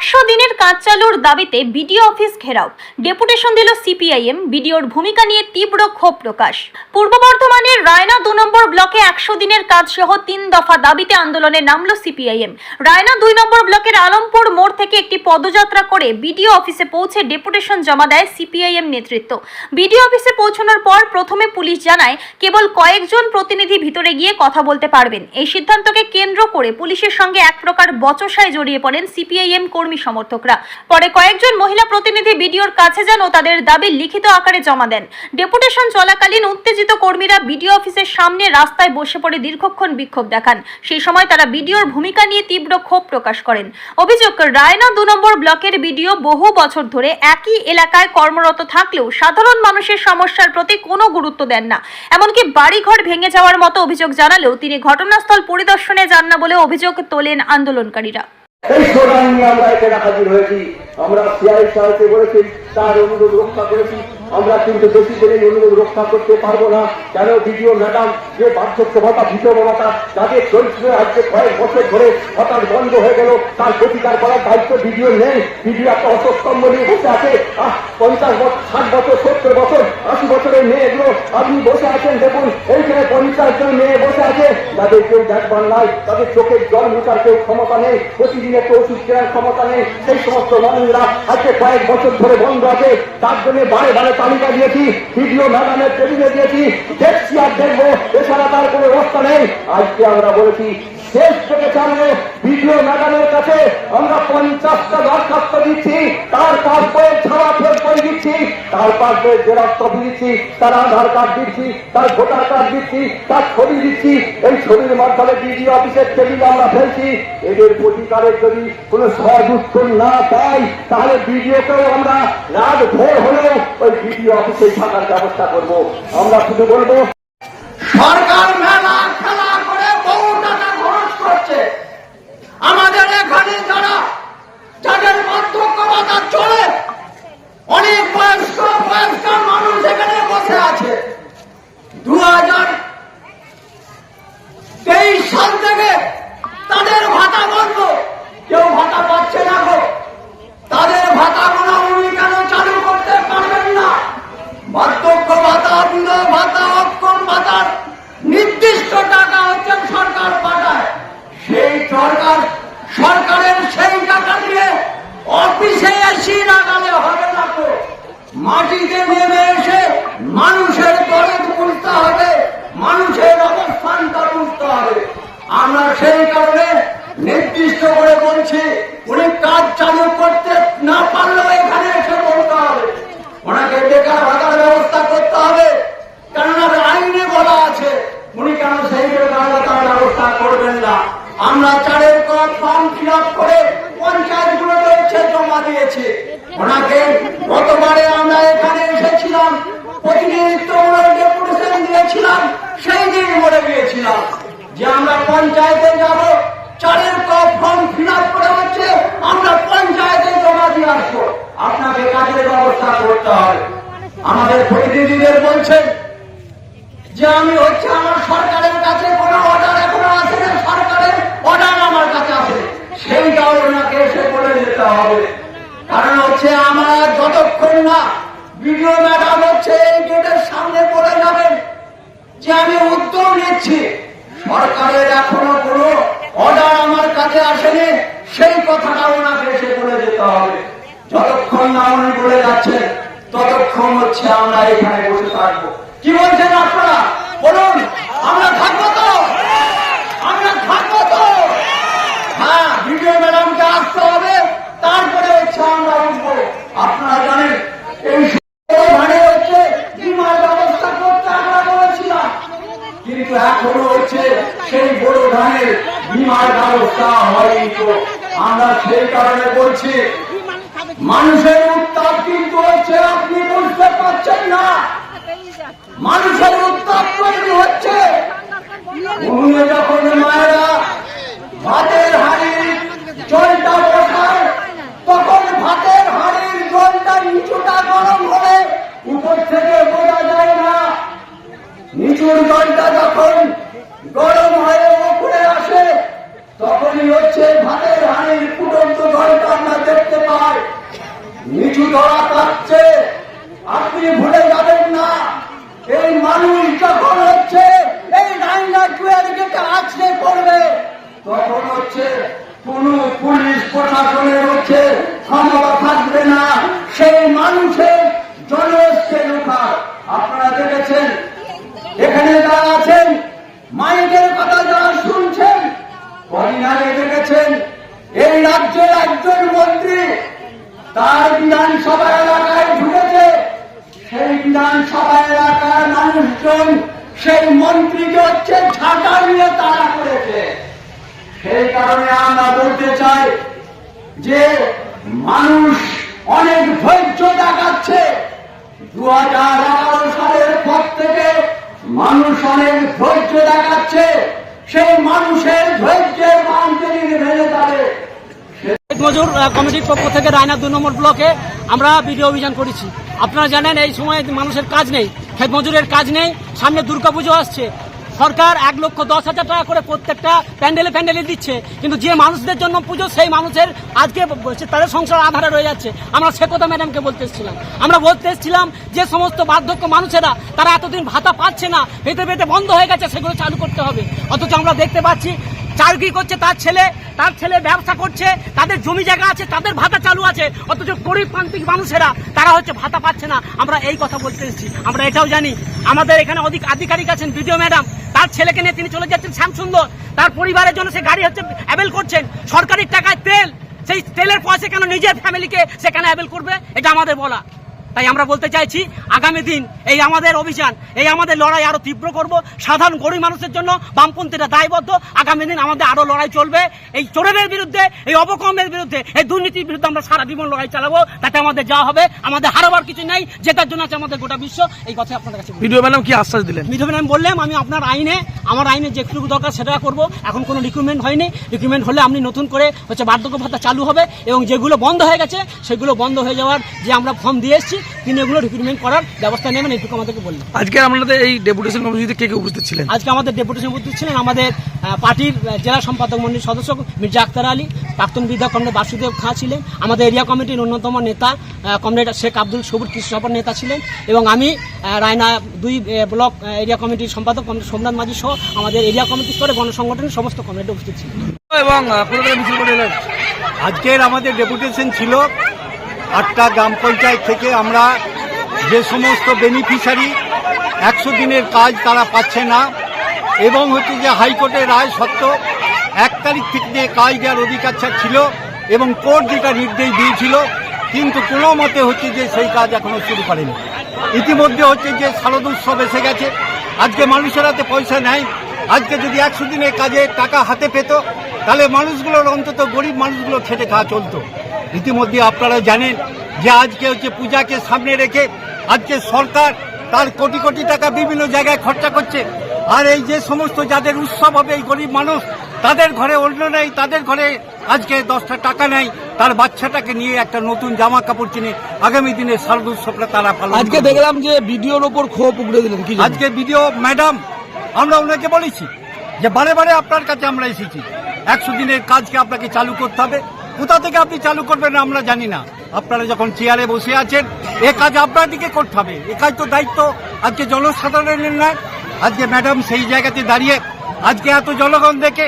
একশো দিনের কাজ চালুর দাবিতে বিডিও অফিস ঘেরাও। ডেপুটেশন দিল সিপিআইএম। বিডিওর ভূমিকা নিয়ে তীব্র ক্ষোভ প্রকাশ। পূর্ব বর্ধমানের রায়না দু নম্বর ব্লকে একশো দিনের কাজ সহ তিন দফা দাবিতে আন্দোলনে নামল সিপিআইএম। রায়না দুই নম্বর ব্লকের আলমপুর মোড় থেকে একটি পদযাত্রা করে বিডিও অফিসে পৌঁছে ডেপুটেশন জমা দেয় সিপিআইএম নেতৃত্ব। বিডিও অফিসে পৌঁছানোর পর প্রথমে পুলিশ জানায়, কেবল কয়েকজন প্রতিনিধি ভিতরে গিয়ে কথা বলতে পারবেন। এই সিদ্ধান্তকে কেন্দ্র করে পুলিশের সঙ্গে এক প্রকার বচসায় জড়িয়ে পড়েন সিপিআইএম কর্মী সমর্থকরা। পরে কয়েকজন মহিলা প্রতিনিধি বিডিওর কাছে যান তাদের দাবি লিখিত আকারে জমা দেন। ডেপুটেশন চলাকালীন উত্তেজিত কর্মীরা বিডিও অফিসের সামনে রাস্তায় বসে পড়ে দীর্ঘক্ষণ বিক্ষোভ দেখান। সেই সময় তারা বিডিওর ভূমিকা নিয়ে তীব্র ক্ষোভ প্রকাশ করেন। অভিযোগ, রায়না দু নম্বর ব্লকের বিডিও বহু বছর ধরে একই এলাকায় কর্মরত থাকলেও সাধারণ মানুষের সমস্যার প্রতি কোনো গুরুত্ব দেন না। এমনকি বাড়িঘর ভেঙে যাওয়ার মতো অভিযোগ জানালেও তিনি ঘটনাস্থল পরিদর্শনে যান না বলে অভিযোগ তোলেন আন্দোলনকারীরা। এই সোনা নিয়ে আমরা এখানে হাজির হয়েছি আমরা সিআই সাহেবকে বলেছি তার অনুরোধ রক্ষা করেছি। আমরা কিন্তু বেশি এই অনুরোধ রক্ষা করতে পারব না। কেন ভিডিও ম্যাডাম যে বার্ধক্য ভাতা ভিডিও ভাতা যাদের চরিত্র আজকে কয়েক বছর ধরে হঠাৎ বন্ধ হয়ে গেল তার প্রতিকার করার দায়িত্ব ভিডিও নেই। ভিডিও একটা অসস্তম্ভ নিয়ে বসে আছে। আহ, পঞ্চাশ বছর ষাট বছর সত্তর বছর আশি বছরের মেয়েগুলো আপনি বসে আছেন দেখুন। এইখানে পঞ্চাশ জন মেয়ে বসে আছে। যাদের কেউ দেখবার নাই তাদের চোখের জল মুখার কেউ ক্ষমতা নেই। প্রতিদিন একটু ওষুধ কেনার ক্ষমতা নেই। সেই সমস্ত মানুষরা আজকে কয়েক বছর ধরে বন্ধ আছে, তার জন্য বারে বারে তালিকা দিয়েছি, ভিডিও ম্যাডামের টেবিলে দিয়েছি, দেখছি আর দেখব, এছাড়া তার কোনো ব্যবস্থা নেই। আজকে আমরা বলেছি, শেষ থেকে চালু ভিডিও ম্যাডামের কাছে আমরা পঞ্চাশটা দরখাস্ত দিচ্ছি, তার পাসপোর্ট তার পাসপোর্ট জেরক্স কপি দিচ্ছি, তার আধার কার্ড দিচ্ছি, তার ভোটার কার্ড দিচ্ছি, তার ছবি দিচ্ছি। এই ছবির মাধ্যমে বিডিও অফিসের টেবিলে আমরা ফেলছি। এদের প্রতিকারের যদি কোনো সহজ উত্তর না পাই, তাহলে বিডিওকেও আমরা রাত ভোর হলেও ওই বিডিও অফিসে থাকার ব্যবস্থা করব। আমরা শুধু বলব, সরকার মেলা খেলা করে বহু টাকা খরচ করছে আমাদের এখানে যারা যাদের বার্ধক্য ভাতা চলে অনেক বয়স্ক বয়স্ক মানুষ এখানে বসে আছে দু হাজার তেইশ সাল থেকে তাদের ভাতা বন্ধ কেউ ভাতা পাচ্ছে না গো তাদের ভাতা গুলো উনি কেন চালু করতে পারবেন না বার্ধক্য ভাতা বিধবা ভাতা অক্ষম ভাতার নির্দিষ্ট টাকা হচ্ছে সরকার পাঠায় সেই সরকার সরকারের সেই টাকা দিয়ে অফিসে এসি লাগালে হবে না তো মাটিতে নেমে এসে মানুষের দরদ বুঝতে হবে মানুষের অবস্থানটা বুঝতে হবে আমরা সেই কারণে নির্দিষ্ট করে বলছি, উনি কাজ চালু করতে না পারলেও এখানে এসে বলতে হবে। ওনাকে বেকার ভাতার ব্যবস্থা করতে হবে। কেননা আইনে বলা আছে, উনি কেন সেই বেকার ভাতার ব্যবস্থা করবেন না? আমরা চারের পর ফর্ম ফিল আপ করে পঞ্চায়েতগুলো রয়েছে জমা দিয়েছি। ওনাকে গতবারে আমরা এখানে এসেছিলাম প্রতিনিধিত্বমূলক ডেপুটেশন দিয়েছিলাম, সেই দিন বলে গিয়েছিলাম যে আমরা পঞ্চায়েতে যাব। চারের পর ফর্ম ফিল আপ করে হচ্ছে, আমরা পঞ্চায়েতে জমা দিয়ে আসব। আপনাকে কাজের ব্যবস্থা করতে হবে। আমাদের প্রতিনিধিদের বলছেন যে আমি হচ্ছে আমার সরকারের কাছে কোনো অর্ডার এখনও আছে না সরকারের অর্ডার আমার কাছে আছে সেইটাও ওনাকে এসে বলে যেতে হবে। কারণ হচ্ছে আমরা যতক্ষণ না ভিডিও ম্যাডাম হচ্ছে, এই গেটের সামনে বলে যাবেন যে আমি উদ্যোগ নিচ্ছি। সরকারের এখনও কোনো অর্ডার আমার কাছে আসেনি, সেই কথাটা ওনাকে এসে বলে যেতে হবে। যতক্ষণ না উনি বলে যাচ্ছেন ততক্ষণ হচ্ছে আমরা এখানে বসে থাকব। কি বলছেন আপনারা? বলুন আমরা থাকব তো আমরা থাকব তো হ্যাঁ ভিডিও ম্যাডামকে আসতে হবে তারপরে হচ্ছে আমরা উঠবো আপনারা জানেন এই মানে হচ্ছে বিমার ব্যবস্থা করতে আমরা বলেছিলাম কিন্তু এখনও হচ্ছে সেই বড় ধানের বিমার ব্যবস্থা হয়নি তো আমরা সেই কারণে বলছি মানুষের উত্তাপ কিন্তু হচ্ছে, আপনি বুঝতে পারছেন না। মানুষের উত্তাপ তৈরি হচ্ছে। যখন মায়েরা ভাতের হাড়ির জলটা বসায় তখন ভাতের হাড়ির জলটা নিচুটা গরম হলে উপর থেকে বোঝা যায় না নিচুর জলটা যখন গরম হয়ে উপরে আসে তখনই হচ্ছে ভাতের হাড়ির ফুটন্ত জলটা আমরা দেখতে লাগছে আপনি ভুলে যাবেন না। এই মানুষ যখন হচ্ছে, এই রাইনা টুয়ের গেটে আছড়ে পড়বে। তখন হচ্ছে কোন পুলিশ প্রশাসনের হচ্ছে ক্ষমতা থাকবে না। সেই মানুষের জনসকে রোখার আপনারা দেখেছেন? এখানে যারা আছেন, মাইকের কথা যারা শুনছেন কদিন আগে দেখেছেন? এই রাজ্যের একজন মন্ত্রী তার বিধানসভা এলাকায় ঢুকেছে। সেই বিধানসভা এলাকার মানুষজন, সেই মন্ত্রীকে হচ্ছে ঝাঁটা নিয়ে তাড়া করেছে। সেই কারণে আমরা বলতে চাই যে মানুষ অনেক ধৈর্য দেখাচ্ছে দু হাজার এগারো সালের পর থেকে মানুষ অনেক ধৈর্য দেখাচ্ছে সেই মানুষের ধৈর্যের মান যেদিন ভেঙে যাবে ক্ষেত মজুর কমিটির পক্ষ থেকে রায়না দু নম্বর ব্লকে আমরা বিডিও অভিযান করেছি। আপনারা জানেন, এই সময় মানুষের কাজ নেই ক্ষেত মজুরের কাজ নেই, সামনে দুর্গাপুজো আসছে। সরকার এক লক্ষ দশ হাজার টাকা করে প্রত্যেকটা প্যান্ডেলে প্যান্ডেলে দিচ্ছে, কিন্তু যে মানুষদের জন্য পুজো, সেই মানুষের আজকে তাদের সংসার আধারে রয়ে যাচ্ছে। আমরা সে কথা ম্যাডামকে বলতে এসেছিলাম। আমরা বলতে এসেছিলাম যে সমস্ত বার্ধক্য মানুষেরা, তারা এতদিন ভাতা পাচ্ছে না পেতে পেতে বন্ধ হয়ে গেছে, সেগুলো চালু করতে হবে। অথচ আমরা দেখতে পাচ্ছি চাকরি করছে, তার ছেলে তার ছেলে ব্যবসা করছে, তাদের জমি জায়গা আছে, তাদের ভাতা চালু আছে, অথচ গরিব প্রান্তিক মানুষেরা, তারা হচ্ছে ভাতা পাচ্ছে না। আমরা এই কথা বলতে এসেছি। আমরা এটাও জানি। আমাদের এখানে অধিক আধিকারিক আছেন বিডিও ম্যাডাম। তার ছেলেকে নিয়ে তিনি চলে যাচ্ছেন শ্যামসুন্দর। তার পরিবারের জন্য সে গাড়ি হচ্ছে অ্যাভেল করছেন। সরকারি টাকায় তেল। সেই তেলের পয়সা কেন নিজের ফ্যামিলিকে সেখানে অ্যাভেল করবে? এটা আমাদের বলা। তাই আমরা বলতে চাইছি আগামী দিন এই আমাদের অভিযান এই আমাদের লড়াই আরও তীব্র করব। সাধারণ গরিব মানুষের জন্য বামপন্থীরা দায়বদ্ধ। আগামী দিন আমাদের আরও লড়াই চলবে। এই চোরেদের বিরুদ্ধে এই অবকমের বিরুদ্ধে এই দুর্নীতির বিরুদ্ধে আমরা সারা জীবন লড়াই চালাবো। তাতে আমাদের যা হবে। আমাদের হারাবার কিছু নেই। জেতার জন্য আছে আমাদের গোটা বিশ্ব। এই কথা আপনার কাছে। ভিডিও ম্যাডাম কি আশ্বাস দিলেন? মিঠুন আমি বললাম আমি আপনার আইনে আমার আইনে যেটুকু দরকার সেটা করব। এখন কোনো রিক্রুটমেন্ট হয়নি। রিক্রুটমেন্ট হলে আপনি নতুন করে হচ্ছে বার্ধক্য ভাতা চালু হবে এবং যেগুলো বন্ধ হয়ে গেছে সেগুলো বন্ধ হয়ে যাওয়ার যে আমরা ফর্ম দিয়ে এসেছি তিনি এগুলো রিক্রুটমেন্ট করার ব্যবস্থা নেবেন এইটুকু আমাদেরকে বললেন। আজকে আপনাদের এই ডেপুটেশন কমিটিতে কে কে উপস্থিত ছিলেন? আজকে আমাদের ডেপুটেশন উপস্থিত ছিলেন আমাদের পার্টির জেলা সম্পাদক মন্ডলীর সদস্য মির্জা আক্তার আলী প্রাক্তন বিধায়ক কমরেড বাসুদেব খাঁ ছিলেন আমাদের এরিয়া কমিটির অন্যতম নেতা কমরেড শেখ আব্দুল সবুর কৃষ্ণসভার নেতা ছিলেন এবং আমি রায়না দুই ব্লক এরিয়া কমিটির সম্পাদক কমরেড সোমনাথ মাঝি সহ আমাদের এরিয়া কমিটি স্তরে গণসংগঠনের সমস্ত কমরেড উপস্থিত ছিলেন। এবং আজকের আমাদের ডেপুটেশন ছিল আটটা গ্রাম পঞ্চায়েত থেকে আমরা যে সমস্ত বেনিফিশিয়ারি একশো দিনের কাজ তারা পাচ্ছে না। এবং হচ্ছে যে হাইকোর্টের রায় সত্ত্বেও এক তারিখ থেকে যে কাজ দেওয়ার অধিকার ছিল এবং কোর্ট যেটা নির্দেশ দিয়েছিল, কিন্তু কোনো মতে হচ্ছে যে সেই কাজ এখনও শুরু করেনি। ইতিমধ্যে হচ্ছে যে শারদ উৎসব এসে গেছে। আজকে মানুষের হাতে পয়সা নেয় আজকে যদি একশো দিনের কাজে টাকা হাতে পেত, তাহলে মানুষগুলোর অন্তত গরিব মানুষগুলো খেটে খাওয়া চলতো। ইতিমধ্যে আপনারা জানেন যে আজকে হচ্ছে পূজাকে সামনে রেখে আজকে সরকার তার কোটি কোটি টাকা বিভিন্ন জায়গায় খরচা করছে। আর এই যে সমস্ত যাদের উৎসব হবে এই গরিব মানুষ তাদের ঘরে অন্য নেই তাদের ঘরে আজকে দশটা টাকা নেই তার বাচ্চাটাকে নিয়ে একটা নতুন জামা কাপড় কিনে আগামী দিনে শারদ উৎসবটা তারা পালন আজকে দেখলাম যে ভিডিওর ওপর ক্ষোভ উগড়ে দিলেন কি? আজকে ভিডিও ম্যাডাম আমরা ওনাকে বলেছি যে বারে বারে আপনার কাছে আমরা এসেছি। একশো দিনের কাজকে আপনাকে চালু করতে হবে। কোথা থেকে আপনি চালু করবেন আমরা জানি না। আপনারা যখন চেয়ারে বসে আছেন, এ কাজ আপনাদেরকে করতে হবে। এ কাজ তো দায়িত্ব আজকে জনসাধারণের নয় আজকে ম্যাডাম সেই জায়গাতে দাঁড়িয়ে আজকে এত জনগণ দেখে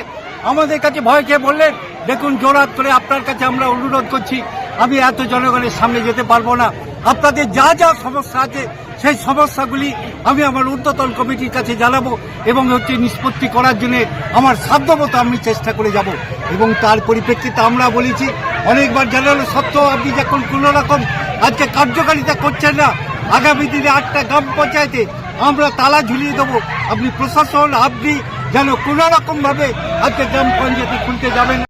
আমাদের কাছে ভয় খেয়ে বললেন, দেখুন জোরাত করে আপনার কাছে আমরা অনুরোধ করছি, আমি এত জনগণের সামনে যেতে পারব না। আপনাদের যা যা সমস্যা আছে সেই সমস্যাগুলি আমি আমার ঊর্ধ্বতন কমিটির কাছে জানাব এবং হচ্ছে নিষ্পত্তি করার জন্য আমার সাধ্যমতো আমি চেষ্টা করে যাব এবং তার পরিপ্রেক্ষিতে আমরা বলেছি, অনেকবার জানানো সত্ত্বেও আপনি যখন কোনো রকম আজকে কার্যকারিতা করছেন না, আগামী দিনে আটটা গ্রাম পঞ্চায়েতে আমরা তালা ঝুলিয়ে দেবো আপনি প্রশাসন, আপনি যেন কোনো রকম ভাবে আজকে গ্রাম পঞ্চায়েতে খুলতে যাবেন।